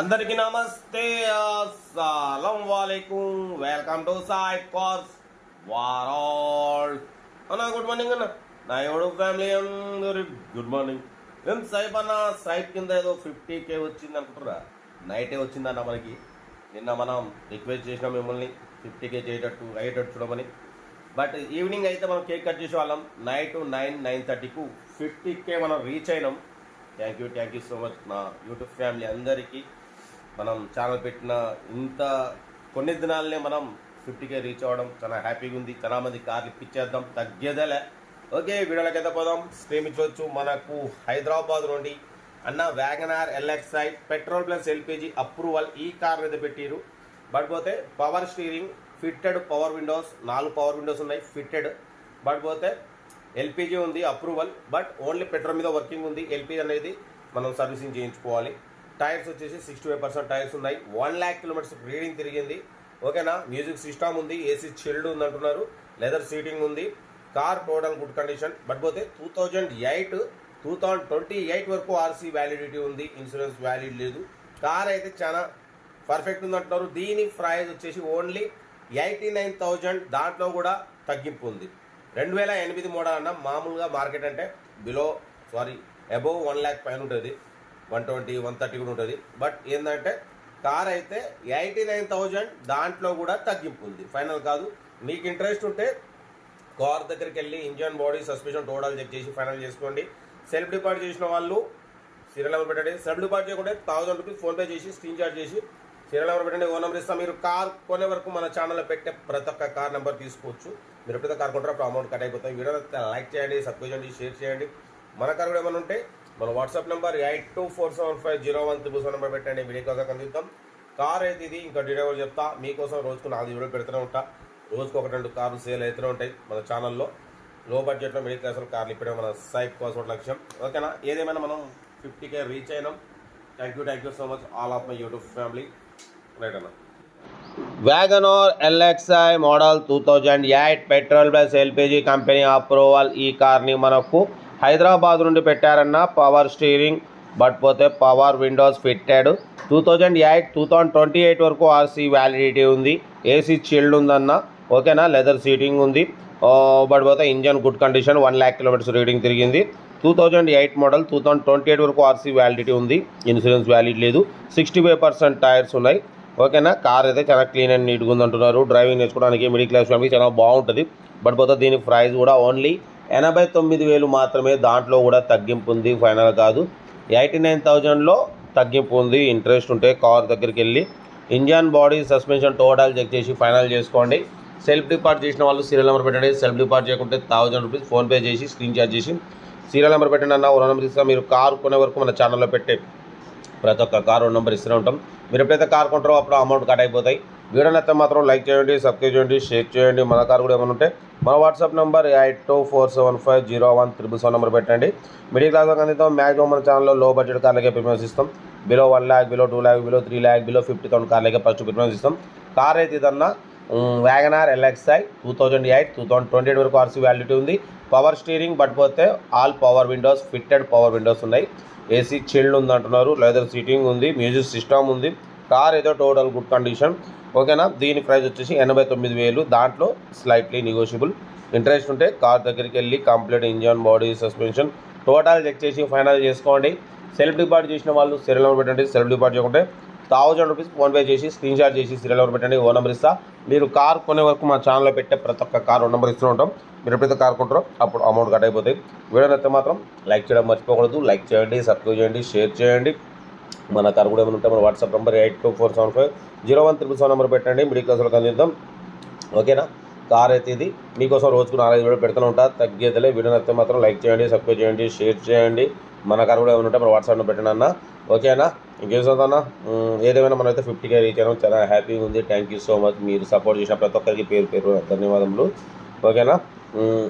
అందరికి నమస్తే అస్సలం వాలేకుం వెల్కమ్ టు సాయి కోర్స్ వారాల్. అన్న గుడ్ మార్నింగ్ అన్న. నా ఎవడు ఫ్యామిలీ అందరి గుడ్ మార్నింగ్. ఏం సైబ్ అన్న సైట్ కింద ఏదో ఫిఫ్టీ కే వచ్చింది అనుకుంటున్నా. నైటే వచ్చిందన్న మనకి. నిన్న మనం రిక్వెస్ట్ చేసినాం మిమ్మల్ని ఫిఫ్టీ కే చేయటట్టు అయ్యేటట్టు చూడమని. బట్ ఈవినింగ్ అయితే మనం కేక్ కట్ చేసే వాళ్ళం. నైట్ నైన్ నైన్ థర్టీకు ఫిఫ్టీ కే మనం రీచ్ అయినాం. Thank you thank you so much నా యూట్యూబ్ ఫ్యామిలీ అందరికీ. మనం ఛానల్ పెట్టిన ఇంత కొన్ని దినాలనే మనం ఫిఫ్టీకే రీచ్ అవ్వడం చాలా హ్యాపీగా ఉంది. చాలా మంది కార్లు ఇప్పించేద్దాం. తగ్గేదేలే. ఓకే వీడియోలోకి అయితే పోదాం. స్క్రీన్ ఇచ్చవచ్చు మనకు హైదరాబాద్ నుండి అన్న wagon R LXI petrol plus LPG approval ఈ కార్ అయితే పెట్టిరు బట్ పోతే power steering fitted power windows నాలుగు పవర్ విండోస్ ఉన్నాయి ఫిట్టెడ్ బట్ పోతే ఎల్పిజి ఉంది అప్రూవల్ బట్ ఓన్లీ పెట్రోల్ మీద వర్కింగ్ ఉంది. ఎల్పిజి అనేది మనం సర్వీసింగ్ చేయించుకోవాలి. టైర్స్ వచ్చేసి సిక్స్టీ ఫైవ్ పర్సెంట్ టైర్స్ ఉన్నాయి. వన్ ల్యాక్ కిలోమీటర్స్ రీడింగ్ తిరిగింది. ఓకేనా? మ్యూజిక్ సిస్టమ్ ఉంది ఏసీ చిల్డ్ ఉంది అంటున్నారు. లెదర్ సీటింగ్ ఉంది. Car total good condition. But పోతే two thousand eight two thousand twenty eight వరకు ఆర్సీ వ్యాలిడిటీ ఉంది. ఇన్సూరెన్స్ వ్యాలిడ్ లేదు. కార్ అయితే చాలా పర్ఫెక్ట్ ఉంది అంటున్నారు. దీని ప్రైజ్ వచ్చేసి ఓన్లీ ఎయిటీ నైన్ థౌజండ్ దాంట్లో కూడా తగ్గింపు ఉంది. రెండు వేల ఎనిమిది మోడల్ అన్న మామూలుగా మార్కెట్ అంటే below sorry above one lakh పైన ఉంటుంది. వన్ ట్వంటీ వన్ థర్టీ కూడా ఉంటుంది. బట్ ఏంటంటే కార్ అయితే ఎయిటీ నైన్ థౌజండ్ దాంట్లో కూడా తగ్గింపు ఉంది. ఫైనల్ కాదు. మీకు ఇంట్రెస్ట్ ఉంటే కార్ దగ్గరికి వెళ్ళి engine body suspension total check చేసి ఫైనల్ చేసుకోండి. సెల్ఫ్ డిపార్ట్ చేసిన వాళ్ళు సీరియల్ నెంబర్ పెట్టండి. సెల్ఫ్ డిపార్ట్ చేయకుంటే థౌసండ్ రూపీస్ ఫోన్పే చేసి స్క్రీన్ షాట్ చేసి సీరియల్ నెంబర్ పెట్టండి. ఓ నెంబర్ ఇస్తాం. మీరు కార్ కొనే వరకు మన ఛానల్లో పెట్టే ప్రతి ఒక్క కార్ నెంబర్ తీసుకోవచ్చు. మీరు ఎప్పుడైతే కార్ కొంటారో అప్పుడు అమౌంట్ కట్ అయిపోతాం వీడియో లైక్ చేయండి సబ్స్క్రైబ్ చేయండి షేర్ చేయండి. మన కార్ కూడా ఏమైనా ఉంటే మన WhatsApp number eight two four seven five zero one triple seven number పెట్టండి. వీడియో కోసం కందిద్దాం కార్ అయితే ఇది? ఇంకా డీటెయిల్ చెప్తా. మీకోసం రోజుకు నాలుగు వీడియో పెడుతూనే ఉంటా. రోజుకు ఒక రెండు కార్లు సేల్ అవుతూనే ఉంటాయి మన ఛానల్లో. లో బడ్జెట్లో మిడిల్ క్లాస్లో కార్లు ఇప్పుడే మన సైట్ కోసం లక్ష్యం. ఓకేనా? ఏదేమైనా మనం ఫిఫ్టీ కే రీచ్ అయినాం. Thank you thank you so much. All of my YouTube family. Right అన్న. Wagon R LXI model two thousand eight petrol plus LPG company approval ఈ కార్ని మనకు హైదరాబాద్ నుండి పెట్టారన్న పవర్ స్టీరింగ్ బట్ పోతే power windows fitted. Two thousand eight two thousand twenty eight వరకు RC validity ఉంది. AC chilled ఉందన్న. ఓకేనా? లెదర్ సీటింగ్ ఉంది. బట్ పోతే engine good condition one lakh kilometres reading తిరిగింది. Two thousand eight model two thousand twenty eight వరకు RC validity ఉంది. Insurance valid లేదు. సిక్స్టీ ఫైవ్ పర్సెంట్ టైర్స్ ఉన్నాయి. ఓకేనా? కార్ అయితే చాలా క్లీన్ అండ్ నీట్గా ఉంది అంటున్నారు డ్రైవింగ్ నేర్చుకోవడానికి మిడిల్ క్లాస్ ఫ్యామిలీ చాలా బాగుంటుంది. బట్ పోతే దీని ప్రైస్ కూడా ఓన్లీ ఎనభై తొమ్మిది వేలు మాత్రమే దాంట్లో కూడా తగ్గింపు ఉంది ఫైనల్ కాదు. ఎయిటీ నైన్ థౌజండ్లో తగ్గింపు ఉంది ఇంట్రెస్ట్ ఉంటే కార్ దగ్గరికి వెళ్ళి. Engine body suspension total check చేసి ఫైనల్ చేసుకోండి. సెల్ఫ్ డిపార్ట్ చేసిన వాళ్ళు సీరియల్ నెంబర్ పెట్టండి. సెల్ఫ్ డిపార్ట్ చేయకుంటే థౌజండ్ రూపీస్ ఫోన్పే చేసి స్క్రీన్ చార్జ్ చేసి సీరియల్ నెంబర్ పెట్టండి అన్న ఓ నెంబర్ ఇస్తాం మీరు కారు కొనే వరకు మన ఛానల్లో పెట్టే ప్రతి ఒక్క కారు నెంబర్ ఇస్తూనే ఉంటాం. మీరు ఎప్పుడైతే కార్ కొంటారో అప్పుడు అమౌంట్ కట్ అయిపోతాయి. వీడియో నచ్చితే మాత్రం లైక్ చేయండి సబ్స్క్రైబ్ చేయండి షేర్ చేయండి. మన కార్ కూడా ఏమైనా ఉంటే మన WhatsApp number eight two four seven five zero one triple seven number పెట్టండి. మిడిల్ క్లాస్ అందిస్తాం మ్యాక్సిమం మన ఛానల్లో లో బడ్జెట్ కార్లకే ప్రిఫరెన్స్ ఇస్తాం. Below one lakh below two lakh below three lakh below fifty thousand కార్లకే first preference ఇస్తాం. Car అయితే ఇదన్నా wagon R LXI two thousand eight two thousand twenty eight వరకు RC validity ఉంది. Power steering but పోతే all power windows fitted power windows ఉన్నాయి. AC chilled ఉంది అంటున్నారు. Leather seating ఉంది. మ్యూజిక్ సిస్టమ్ ఉంది. కార్ ఏదో టోటల్ గుడ్ కండిషన్ ఓకేనా? దీని ప్రైస్ వచ్చేసి ఎనభై తొమ్మిది వేలు. దాంట్లో స్లైట్లీ నెగోషియబుల్ ఇంట్రెస్ట్ ఉంటే కార్ దగ్గరికి వెళ్ళి complete engine body suspension total check చేసి ఫైనల్ చేసుకోండి. సెల్ఫ్ డిపార్ట్ చేసిన వాళ్ళు సీరియల్ నెంబర్ పెట్టండి. సెల్ఫ్ డిపార్ట్ చేయకుంటే థౌజండ్ రూపీస్ ఫోన్పే చేసి స్క్రీన్ షాట్ చేసి సీరియల్ నెంబర్ పెట్టండి. ఓ నెంబర్ ఇస్తా. మీరు కార్ కొనే వరకు మా ఛానల్లో పెట్టే ప్రతి ఒక్క కార్ ఓ నెంబర్ ఇస్తూ ఉంటాం. మీరు ఎప్పుడైతే కార్ కొంటారో అప్పుడు అమౌంట్ కట్ అయిపోతాయి. వీడియో నచ్చితే మాత్రం లైక్ చేయడం మర్చిపోకూడదు. లైక్ చేయండి సబ్స్క్రైబ్ చేయండి షేర్ చేయండి. మన కార్ కూడా ఏమైనా ఉంటే మన WhatsApp number eight two four seven five zero one triple seven number పెట్టండి. మిడిల్ క్లాస్లో అందిద్దాం. ఓకేనా? కార్ అయితే ఇది. మీకోసం రోజుకు నాలుగు వీడియో పెడుతూనే ఉంటా. తగ్గేదిలే. వీడియో నచ్చితే మాత్రం లైక్ చేయండి సబ్స్క్రైబ్ చేయండి షేర్ చేయండి. మన కారు కూడా ఏమైనా ఉంటే మన వాట్సాప్లో పెట్టండి అన్న. ఓకేనా? ఇంకేం చదువుతానా ఏదేమైనా మనమైతే ఫిఫ్టీకే రీచ్ అయినా. చాలా హ్యాపీగా ఉంది. థ్యాంక్ యూ సో మచ్ మీరు సపోర్ట్ చేసిన ప్రతి ఒక్కరికి పేరు పేరు ధన్యవాదములు. ఓకేనా?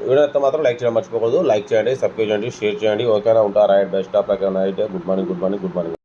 వీడియో అయితే మాత్రం లైక్ చేయడం మర్చిపోకూడదు. లైక్ చేయండి సబ్స్క్రైబ్ చేయండి షేర్ చేయండి. ఓకేనా? ఉంటారా right best of like night good morning good morning good morning